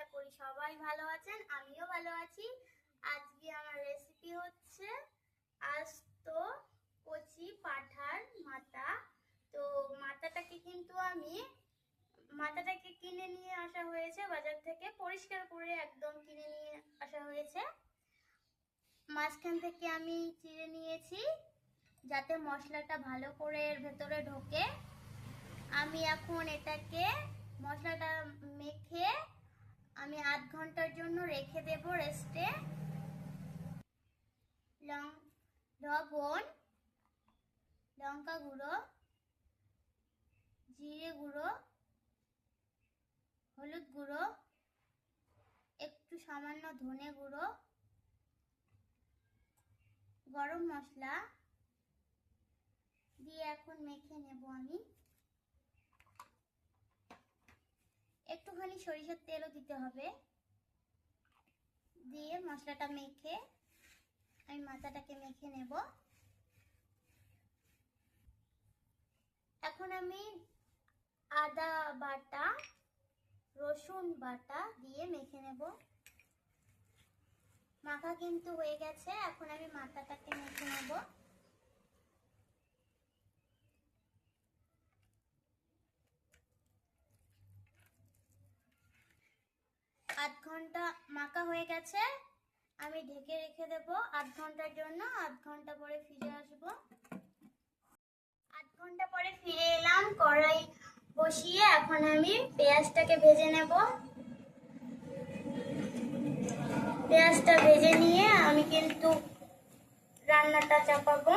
আশা করি সবাই ভালো আছেন, আমিও ভালো আছি। আজকে আমার রেসিপি হচ্ছে আস্ত কচি পাঠার মাথা। তো মাথাটাকে কিন্তু আমি, মাথাটাকে কিনে নিয়ে আসা হয়েছে, বাজার থেকে পরিষ্কার করে একদম কিনে নিয়ে আসা হয়েছে। মাঝখান থেকে আমি চিড়ে নিয়েছি, যাতে মশলাটা ভালো করে এর ভেতরে ঢোকে। আমি এখন এটাকে মশলাটা মেখে আমি আধ ঘণ্টার জন্য রেখে দেব রেস্টে। লং লবণ লঙ্কা গুঁড়ো। জিরে গুঁড়ো। হলুদ গুঁড়ো। একটু সামান্য ধনে গুঁড়ো। গরম মশলা। দিয়ে এখন মেখে নেব আমি। একটুখানি সরিষার তেলও দিতে হবে। দিয়ে মশলাটা মেখে আমি মাথাটাকে মেখে নেব। এখন আমি আদা বাটা, রসুন বাটা দিয়ে মেখে নেব। মাখা কিন্তু হয়ে গেছে, এখন আমি মাথাটাকে মেখে নেব আধ ঘণ্টা মাখা হয়ে গেছে। আমি ঢেকে রেখে দেব। আধ ঘণ্টার জন্য আধ ঘণ্টা পরে ফিরে আসব। আধ ঘণ্টা পরে ফিরে এলাম, কড়াই বসিয়ে এখন আমি পেঁয়াজটাকে ভেজে নেব। পেঁয়াজটা ভেজে নিয়ে আমি কিন্তু রান্নাটা চাপাবো।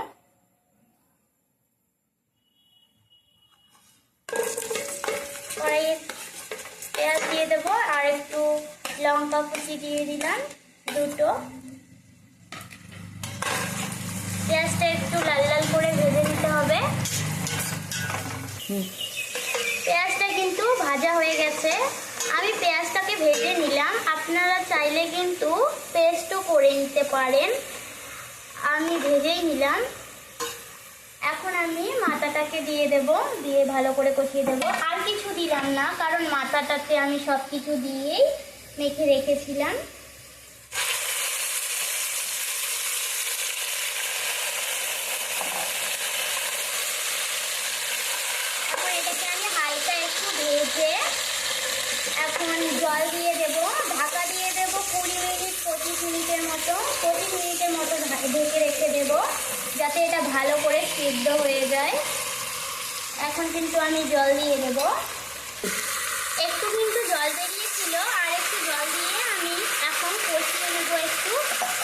কড়াইয়ে পেঁয়াজ দিয়ে দেবো আর একটু লঙ্কা কুচি দিয়ে দিলাম দুটো। পেঁয়াজটা একটু লাল লাল করে ভেজে নিতে হবে। পেঁয়াজটা কিন্তু ভাজা হয়ে গেছে। আমি পেঁয়াজটাকে ভেজে নিলাম। আপনারা চাইলে কিন্তু পেস্টও করে নিতে পারেন। আমি ভেজেই নিলাম। এখন আমি মাথাটাকে দিয়ে দেব দিয়ে ভালো করে কষিয়ে দেব। আর কিছু দিলাম না কারণ মাথাটাতে আমি সব কিছু দিয়েই মেখে রেখেছিলাম। এখন এটাকে আমি হালকা একটু ভেজে এখন জল দিয়ে দেব, ঢাকা দিয়ে দেব কুড়ি মিনিট, পঁচিশ মিনিটের মতো, পঁচিশ মিনিটের মতো ঢেকে রেখে দেব, যাতে এটা ভালো করে সিদ্ধ হয়ে যায়। এখন কিন্তু আমি জল দিয়ে দেব। বেরিয়েছিল আর একটু জল দিয়ে আমি এখন কষিয়ে নেব একটু।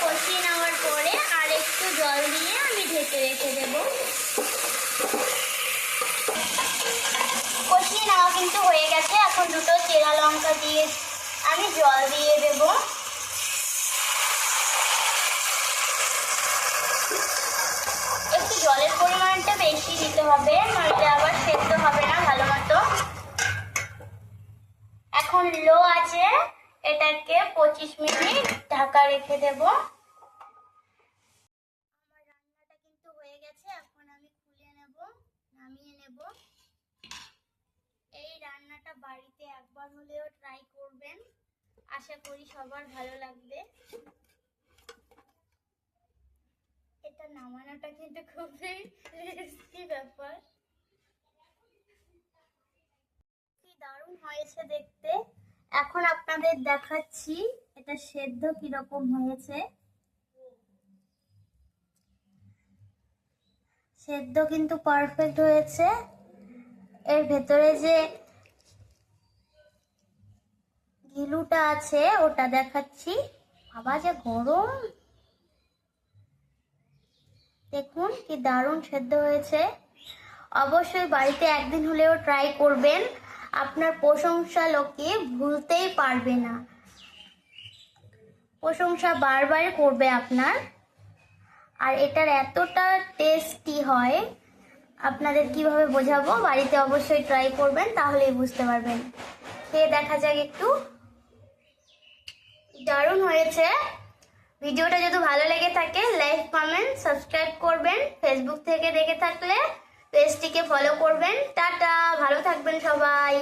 কষিয়ে নেওয়ার পরে আর একটু জল দিয়ে আমি ঢেকে রেখে দেবো। কষিয়ে নেওয়া কিন্তু হয়ে গেছে। এখন দুটো চেরা লঙ্কা দিয়ে আমি জল দিয়ে দেব। একটু জলের পরিমাণটা বেশি দিতে হবে নইলে আবার সেদ্ধ হবে না ভালো মতো এখন লো আছে, এটাকে পঁচিশ মিনিট ঢাকা রেখে দেব। আমার রান্নাটা কিন্তু হয়ে গেছে, এখন আমি খুলে নেব, নামিয়ে নেব। এই রান্নাটা বাড়িতে একবার হলেও ট্রাই করবেন। আশা করি সবার ভালো লাগবে। এটা নামানোটা কিন্তু খুবই রিস্কি ব্যাপার। কি দারুণ হয়েছে দেখতে। এখন আপনাদের দেখাচ্ছি এটা সেদ্ধ কীরকম হয়েছে। সেদ্ধ কিন্তু পারফেক্ট হয়েছে। এর ভেতরে যে গিলুটা আছে, ওটা দেখাচ্ছি। বাবা, যে গরম! দেখুন কি দারুণ সেদ্ধ হয়েছে। অবশ্যই বাড়িতে একদিন হলেও ট্রাই করবেন। আপনার প্রশংসা লোকে ভুলতেই পারবে না। প্রশংসা বারবার করবে আপনার। আর এটার এতটা টেস্টি হয়, আপনাদের কীভাবে বোঝাবো? বাড়িতে অবশ্যই ট্রাই করবেন, তাহলেই বুঝতে পারবেন। খেয়ে দেখা যাক একটু। দারুণ হয়েছে। ভিডিওটা যদি ভালো লেগে থাকে লাইক কমেন্ট সাবস্ক্রাইব করবেন। ফেসবুক থেকে দেখে থাকলে পেজটিকে ফলো করবেন। টাটা ভালো থাকবেন সবাই।